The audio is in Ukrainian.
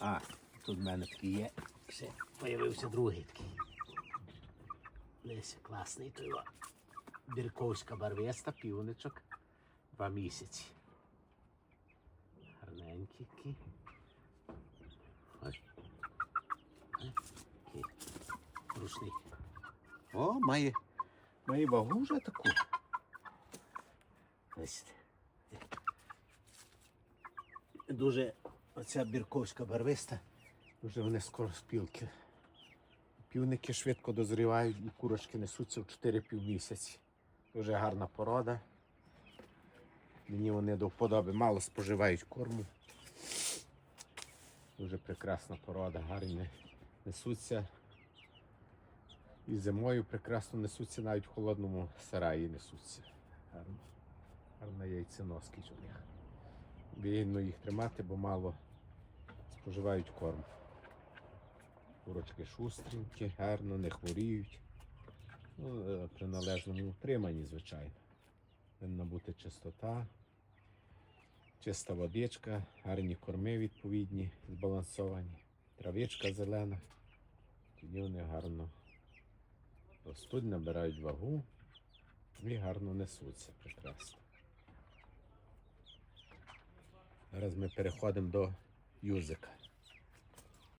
А, тут в мене такий є. Ще появився другий такий. Лесь класний той. Бірковська барвеста, півничок. Два місяці. Гарненький такий. Ось. Ось такий. О, має, має вагу вже таку. Ось. Дуже оця бірковська барвиста, дуже вони скоро спілки. Півники швидко дозрівають і курочки несуться в 4 місяці. Дуже гарна порода. Мені вони до вподоби мало споживають корму. Дуже прекрасна порода, гарні несуться. І зимою прекрасно несуться, навіть в холодному сараї несуться. Гарно. Гарна яйценоскіч у них. Вигідно їх тримати, бо мало споживають корм. Курочки шустренькі, гарно, не хворіють. Ну, е, при належному утриманні, звичайно. Повинна бути чистота, чиста водичка, гарні корми відповідні, збалансовані, травичка зелена. Тоді вони гарно ростуть, набирають вагу і гарно несуться. Прекрасно. Зараз ми переходимо до use the.